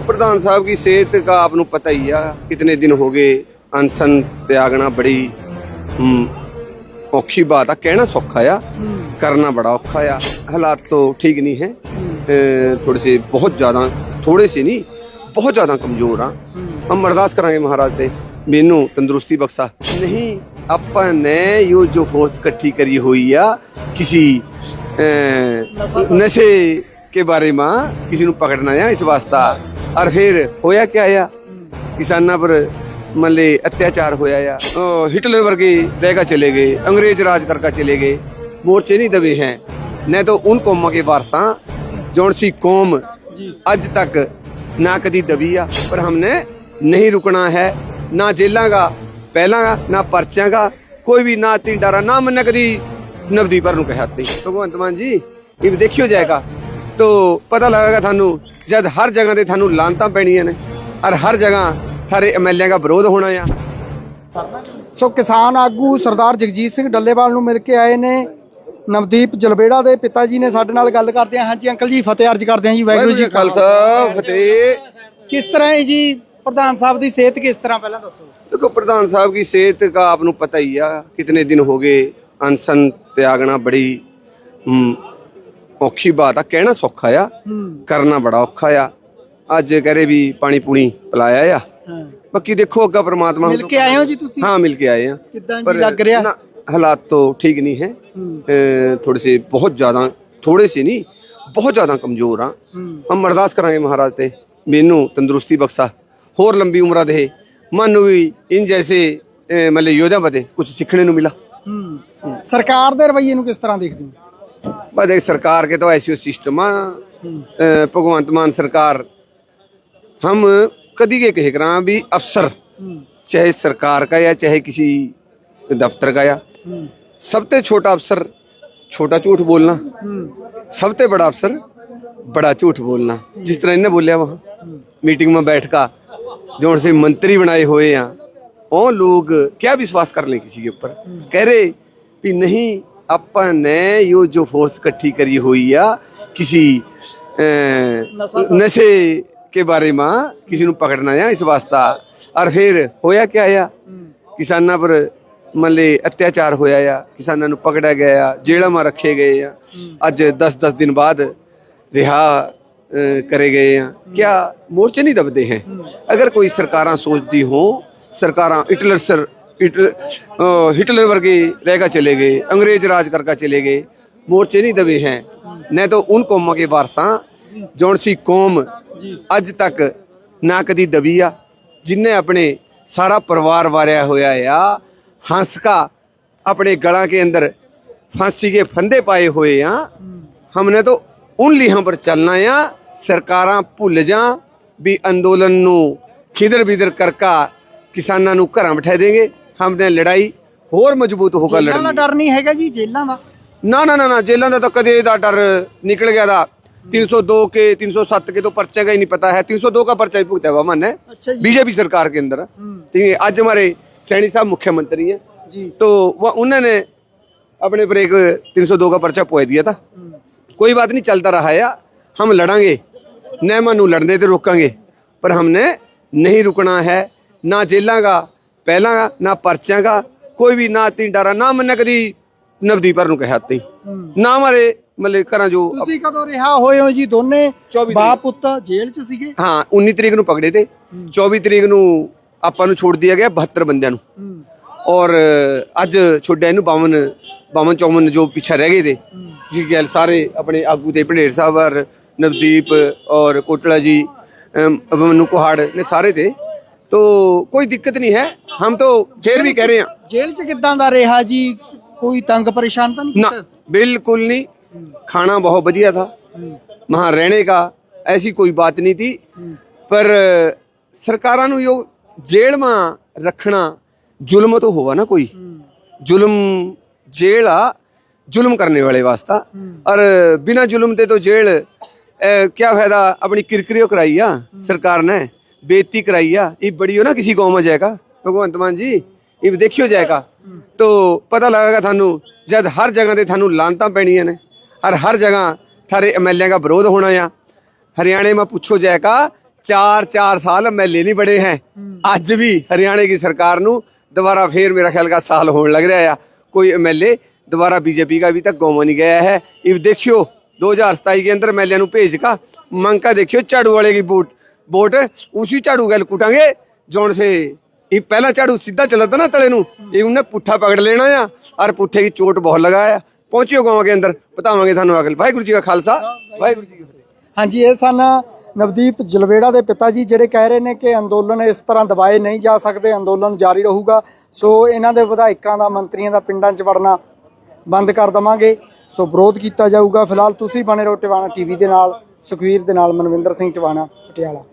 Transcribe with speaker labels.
Speaker 1: ਪ੍ਰਧਾਨ ਸਾਹਿਬ ਦੀ ਸਿਹਤ ਦਾ ਆਪ ਨੂੰ ਪਤਾ ਹੀ ਆ ਕਿਤਨੇ ਦਿਨ ਹੋ ਗਏ ਅਨਸਨ ਤਿਆਗਣਾ ਬੜੀ ਔਖੀ ਬਾਤ ਆ ਕਹਿਣਾ ਸੌਖਾ ਆ ਕਰਨਾ ਬੜਾ ਔਖਾ ਆ ਹਾਲਾਤ ਤੋਂ ਠੀਕ ਨਹੀਂ ਹੈ ਥੋੜੇ ਸੇ ਬਹੁਤ ਜ਼ਿਆਦਾ ਥੋੜੇ ਸੇ ਨਹੀਂ ਬਹੁਤ ਜ਼ਿਆਦਾ ਕਮਜ਼ੋਰ ਆ। ਹਮ ਅਰਦਾਸ ਕਰਾਂਗੇ ਮਹਾਰਾਜ ਤੇ ਮੈਨੂੰ ਤੰਦਰੁਸਤੀ ਬਖਸ਼ਾ। ਨਹੀਂ ਆਪਾਂ ਨੇ ਇਹ ਜੋ ਫੋਰਸ ਇਕੱਠੀ ਕਰੀ ਹੋਈ ਆ ਕਿਸੇ ਅ, ਨਸ਼ੇ ਕੇ ਬਾਰੇ ਮਾਂ ਕਿਸੇ ਨੂੰ ਪਕੜਨਾ ਆ ਇਸ ਵਾਸਤਾ। ਔਰ ਫਿਰ ਹੋਇਆ ਕਿਆ ਆ? ਕਿਸਾਨਾਂ ਪਰ ਮੱਲੇ ਅਤਿਆਚਾਰ ਹੋਇਆ ਆ। ਉਹ ਹਿਟਲਰ ਵਰਗੇ ਰਹਿਗਾ ਚਲੇ ਗਏ ਅੰਗਰੇਜ਼ ਰਾਜ ਕਰਕਾ ਚਲੇ ਗਏ। ਮੋਰਚੇ ਨਹੀਂ ਦਬੇ ਹੈ। ਨਹੀਂ ਤਾਂ ਉਨ ਕੌਮਾਂ ਕੇ ਵਾਰਸਾਂ ਜੌਣ ਸੀ ਕੌਮ ਅੱਜ ਤੱਕ ਨਾ ਕਦੀ ਦਬੀ ਆ ਪਰ ਹਮਨੇ ਨਹੀਂ ਰੁਕਣਾ ਹੈ। ਨਾ ਜੇਲਾਂ ਦਾ ਪਹਿਲਾਂ ਦਾ ਨਾ ਪਰਚਿਆਂ ਦਾ ਕੋਈ ਵੀ ਨਾ ਤੀ ਡਰਾ ਨਾ ਮੰਨੇ ਕਦੀ ਨਵਦੀ ਪਰ ਨੂੰ ਕਹਿਆ ਨਹੀਂ ਭਗਵੰਤ ਮਾਨ ਜੀ ਇਹ ਦੇਖਿਓ ਜਾਏਗਾ। ਤੋ ਪਤਾ ਲੱਗੇਗਾ ਤੁਹਾਨੂੰ ਜਦ ਹਰ ਜਗ੍ਹਾ ਤੇ ਤੁਹਾਨੂੰ ਲਾਂਤਾਂ ਪੈਣੀਆਂ ਨੇ ਔਰ ਹਰ ਜਗ੍ਹਾ ਸਾਰੇ ਐਮਐਲਏ ਦਾ ਵਿਰੋਧ ਹੋਣਾ ਆ।
Speaker 2: ਸੋ ਕਿਸਾਨ ਆਗੂ ਸਰਦਾਰ ਜਗਜੀਤ ਸਿੰਘ ਡੱਲੇਵਾਲ ਨੂੰ ਮਿਲ ਕੇ ਆਏ ਨੇ ਨਵਦੀਪ ਜਲਬੇੜਾ ਦੇ ਪਿਤਾ ਜੀ ਨੇ ਸਾਡੇ ਨਾਲ ਗੱਲ ਕਰਦੇ ਆ। ਹਾਂਜੀ ਅੰਕਲ ਜੀ ਫਤਿਹ ਅਰਜ ਕਰਦੇ ਆ ਜੀ ਵਾਹਿਗੁਰੂ ਜੀ
Speaker 1: ਖਾਲਸਾ ਫਤਿਹ।
Speaker 2: ਕਿਸ ਤਰ੍ਹਾਂ ਹੈ ਜੀ ਪ੍ਰਧਾਨ ਸਾਹਿਬ ਦੀ ਸਿਹਤ ਕਿਸ ਤਰ੍ਹਾਂ ਪਹਿਲਾਂ ਦੱਸੋ?
Speaker 1: ਦੇਖੋ ਪ੍ਰਧਾਨ ਸਾਹਿਬ ਦੀ ਸਿਹਤ ਦਾ ਆਪ ਨੂੰ ਪਤਾ ਹੀ ਆ ਕਿਤਨੇ ਦਿਨ ਹੋ ਗਏ ਅਨਸਨ ਤਿਆਗਣਾ ਬੜੀ ਔਖੀ ਬਾਤ ਆ ਕਹਿਣਾ ਸੌਖਾ
Speaker 2: ਆ
Speaker 1: ਕਰਨਾ ਬੜਾ ਔਖਾ ਆ। ਅੱਜ ਕਹਰੇ ਵੀ ਪਾਣੀ ਪੂਣੀ ਪਲਾਇਆ ਆ। ਬਾਕੀ ਦੇਖੋ ਅੱਗਾ ਪ੍ਰਮਾਤਮਾ
Speaker 2: ਮਿਲ ਕੇ ਆਏ ਹੋ ਜੀ ਤੁਸੀਂ?
Speaker 1: ਹਾਂ ਮਿਲ ਕੇ ਆਏ ਆ।
Speaker 2: ਕਿਦਾਂ ਲੱਗ ਰਿਹਾ?
Speaker 1: ਹਾਲਾਤ ਤੋਂ ਠੀਕ ਨਹੀਂ
Speaker 2: ਹੈ।
Speaker 1: ਥੋੜੇ ਸੇ ਬਹੁਤ ਜ਼ਿਆਦਾ ਥੋੜੇ ਸੇ ਨਹੀਂ ਬਹੁਤ ਜ਼ਿਆਦਾ ਕਮਜ਼ੋਰ
Speaker 2: ਆ।
Speaker 1: ਹਮ ਅਰਦਾਸ ਕਰਾਂਗੇ ਮਹਾਰਾਜ ਤੇ ਮੈਨੂੰ ਤੰਦਰੁਸਤੀ ਬਖਸ਼ਾ ਹੋਰ ਲੰਬੀ ਉਮਰਾਂ ਦੇ। ਮਨ ਵੀ ਇਨ ਜੈਸੇ ਮਤਲਬ ਯੋਧਾ ਬਦੇ ਕੁਝ ਸਿੱਖਣੇ ਨੂੰ ਮਿਲਾ।
Speaker 2: ਸਰਕਾਰ ਦੇ ਰਵਈਏ ਨੂੰ ਕਿਸ ਤਰ੍ਹਾਂ ਦੇਖਦੇ ਹੋ?
Speaker 1: बस एक सरकार के तो ऐसी सिस्टम भगवंत मान सरकार हम कभी ये कहे करा भी अफसर चाहे सरकार का या चाहे किसी दफ्तर का या
Speaker 2: सब
Speaker 1: ते छोटा अफसर छोटा झूठ बोलना
Speaker 2: सब
Speaker 1: ते बड़ा अफसर बड़ा झूठ बोलना जिस तरह इन्हें बोलिया वहाँ मीटिंग में बैठ का जो उनसे मंत्री बनाए हुए हैं और लोग क्या विश्वास कर लें किसी के ऊपर कह रहे कि नहीं ਆਪਾਂ ਨੇ ਇਹ ਜੋ ਫੋਰਸ ਇਕੱਠੀ ਕਰੀ ਹੋਈ ਆ ਕਿਸੇ ਨਸ਼ੇ ਕੇ ਬਾਰੇ में ਕਿਸੇ ਨੂੰ ਪਕੜਨਾ ਆ ਇਸ ਵਾਸਤਾ। ਔਰ ਫਿਰ ਹੋਇਆ ਕਿਆ ਆ? ਕਿਸਾਨਾਂ ਪਰ ਮੱਲੇ ਅਤਿਆਚਾਰ ਹੋਇਆ ਆ ਕਿਸਾਨਾਂ ਨੂੰ ਪਕੜਿਆ ਗਿਆ ਆ ਜੇਲ੍ਹਾਂ ਮਾ ਰੱਖੇ ਗਏ ਆ। ਅੱਜ 10-10 ਦਿਨ ਬਾਅਦ ਰਿਹਾ ਕਰੇ ਗਏ ਆ। ਕਿਆ ਮੋਰਚੇ ਨਹੀਂ ਦਬਦੇ ਹੈ? ਅਗਰ ਕੋਈ ਸਰਕਾਰਾਂ ਸੋਚਦੀ ਹੋ ਸਰਕਾਰਾਂ ਹਿਟਲਰ ਸਰ ਹਿਟਲਰ ਅ, ਹਿਟਲਰ ਵਰਗੇ ਰਹਿਗਾ ਚਲੇ ਗਏ ਅੰਗਰੇਜ਼ ਰਾਜ ਕਰਕਾ ਚਲੇ ਗਏ ਮੋਰਚੇ ਨਹੀਂ ਦਬੇ ਹੈ ਨਹੀਂ ਤਾਂ ਉਨ ਕੌਮਾਂ ਕੇ ਵਾਰਸਾਂ ਜੌਣ ਸੀ ਕੌਮ ਅੱਜ ਤੱਕ ਨਾ ਕਦੀ ਦਬੀ ਆ ਜਿਨਨੇ ਆਪਣੇ ਸਾਰਾ ਪਰਿਵਾਰ ਵਾਰਿਆ ਹੋਇਆ ਆ ਹੰਸ ਕਾ ਆਪਣੇ ਗਲਾਂ ਕੇ ਅੰਦਰ फांसी के फंदे पाए हुए ਆ हमने तो उन ਲੀਹਾਂ ਪਰ ਚੱਲਣਾ ਆ ਸਰਕਾਰਾਂ ਭੁੱਲ ਜਾ ਵੀ ਅੰਦੋਲਨ ਨੂੰ ਖਿਦਰ ਬਿਦਰ ਕਰਕਾ ਕਿਸਾਨਾਂ ਨੂੰ ਘਰਾਂ ਬਿਠਾ ਦੇਂਗੇ ਹਮਨੇ ਲੜਾਈ ਹੋਰ ਮਜ਼ਬੂਤ ਹੋਗਾ
Speaker 2: ਜੇਲ੍ਹਾਂ ਦਾ
Speaker 1: ਲੜਨੀ
Speaker 2: ਡਰ ਨਹੀਂ ਹੈਗਾ ਜੀ ਜੇਲ੍ਹਾਂ ਦਾ
Speaker 1: ਨਾ ਨਾ ਨਾ ਨਾ ਜੇਲਾਂ ਦਾ ਤਾਂ ਕਦੇ ਦਾ ਡਰ ਨਿਕਲ ਗਿਆ ਦਾ 302 के 307 के तो पर्चे का ही नहीं पता है 302 का पर्चा भी भुगता हुआ मन है
Speaker 2: ਅੱਛਾ ਜੀ
Speaker 1: बीजेपी सरकार के अंदर
Speaker 2: हम्म।
Speaker 1: ठीक है आज हमारे सैनी साहब मुख्यमंत्री हैं
Speaker 2: ਜੀ
Speaker 1: तो वह उन्होंने अपने पर एक 302 का पर्चा पोए दिया था
Speaker 2: ਹੂੰ
Speaker 1: कोई बात नहीं चलता रहा है हम लड़ांगे न मनु लड़ने से रोकांगे पर हमने नहीं रुकना है ना जेलों का ਪਹਿਲਾਂ ਨਾ ਪਰਚਾਂਗਾ ਕੋਈ ਵੀ ਨਾ ਤੀ ਡਾਰਾ ਨਾ ਮੰਨੇ ਕਦੀ ਨਵਦੀਪਰ ਨੂੰ ਕਿਹਾ
Speaker 2: ਤੀ।
Speaker 1: ਨਾ ਮਾਰੇ ਮਲੇ ਘਰਾਂ ਜੋ
Speaker 2: ਤੁਸੀਂ ਕਦੋਂ ਰਿਹਾ ਹੋਏ ਹੋ ਜੀ ਦੋਨੇ? ਬਾਪ ਪੁੱਤ ਜੇਲ੍ਹ ਚ ਸੀਗੇ?
Speaker 1: ਹਾਂ 19 ਤਰੀਕ ਨੂੰ ਪਕੜੇ ਤੇ। 24 ਤਰੀਕ ਨੂੰ ਆਪਾਂ ਨੂੰ ਛੋੜ ਦਿਆ ਗਿਆ 72 ਬੰਦਿਆਂ ਨੂੰ। ਔਰ ਅੱਜ ਛੋੜਿਆ ਇਹਨੂੰ 52 52 54 ਜੋ ਪਿੱਛੇ ਰਹਿ ਗਏ ਤੇ। ਜੀ ਗੱਲ ਸਾਰੇ ਆਪਣੇ ਆਗੂ ਦੇ ਭੰਡੇਰ ਸਾਹਿਬ ਨਵਦੀਪ ਔਰ ਕੋਟਲਾ ਜੀ ਮਨੂੰ ਕੁਹਾੜ ਨੇ ਸਾਰੇ ਤੇ। तो कोई दिक्कत नहीं है हम तो फिर भी कह रहे हैं
Speaker 2: ਜੇਲ੍ਹ 'ਚ ਕਿੱਦਾਂ ਦਾ ਰਿਹਾ ਜੀ ਕੋਈ ਤੰਗ ਪਰੇਸ਼ਾਨ ਤਾਂ ਨਹੀਂ
Speaker 1: ना बिल्कुल नहीं खाना बहुत बढ़िया था वहाँ रहने का ऐसी कोई बात नहीं थी पर ਸਰਕਾਰਾਂ ਨੂੰ ਜੋ ਜੇਲ੍ਹ ਮਾ ਰੱਖਣਾ ਜ਼ੁਲਮ तो होगा ना कोई जुल्म जेल आ जुल्म करने वाले वास्ता और बिना जुल्म दे तो जेल अ, क्या फायदा अपनी किरकिरियो कराई आ सरकार ने बेइज्जती कराई आ ये बड़ी हो ना किसी गांव में जाएगा भगवंत मान जी ये भी देखियो जाएगा तो पता लगेगा थानू जब हर जगह ਤੇ ਤੁਹਾਨੂੰ ਲਾਂਤਾਂ ਪੈਣੀਆਂ ਨੇ ਔਰ ਹਰ ਜਗ੍ਹਾ ਥਾਰੇ ਐਮਐਲਏ ਦਾ ਵਿਰੋਧ ਹੋਣਾ ਆ ਹਰਿਆਣੇ में पूछो जाएगा चार चार साल एमएलए नहीं बड़े हैं आज भी हरियाणा की सरकार नु दोबारा फिर मेरा ख्याल का साल होने लग रहा है कोई एमएलए दोबारा बीजेपी का अभी तक गाँव नहीं गया है इब देखियो 2027 के अंदर एमएलए नु भेज का मंग का देखियो झाड़ू वाले की वोट वोट उसी झाड़ू गल कुटांगे जोन से ये पहला झाड़ू सीधा चला था ना तले नु ये उन्हें पुट्ठा पकड़ लेना है और पुट्ठे की चोट बहुत लगाया पहुंचियो गाँव के अंदर बतावांगे थानू अगल वाहिगुरु जी का खालसा वाहिगुरु जी की फतेह
Speaker 2: ਹਾਂਜੀ ਇਹ ਸਨ ਨਵਦੀਪ ਜਲਵੇੜਾ ਦੇ ਪਿਤਾ ਜੀ ਜਿਹੜੇ ਕਹਿ ਰਹੇ ਨੇ ਕਿ ਅੰਦੋਲਨ ਇਸ ਤਰ੍ਹਾਂ ਦਬਾਏ ਨਹੀਂ ਜਾ ਸਕਦੇ ਅੰਦੋਲਨ ਜਾਰੀ ਰਹੂਗਾ ਸੋ ਇਹਨਾਂ ਦੇ ਵਿਧਾਇਕਾਂ ਦਾ ਮੰਤਰੀਆਂ ਦਾ ਪਿੰਡਾਂ 'ਚ ਵੜਨਾ ਬੰਦ ਕਰ ਦਵਾਂਗੇ ਸੋ ਵਿਰੋਧ ਕੀਤਾ ਜਾਊਗਾ ਫਿਲਹਾਲ ਤੁਸੀਂ ਬਣੇ ਰਹੋ ਟਿਵਾਣਾ ਟੀਵੀ ਦੇ ਨਾਲ ਸੁਖਵੀਰ ਦੇ ਨਾਲ ਮਨਵਿੰਦਰ ਸਿੰਘ ਟਿਵਾਣਾ ਪਟਿਆਲਾ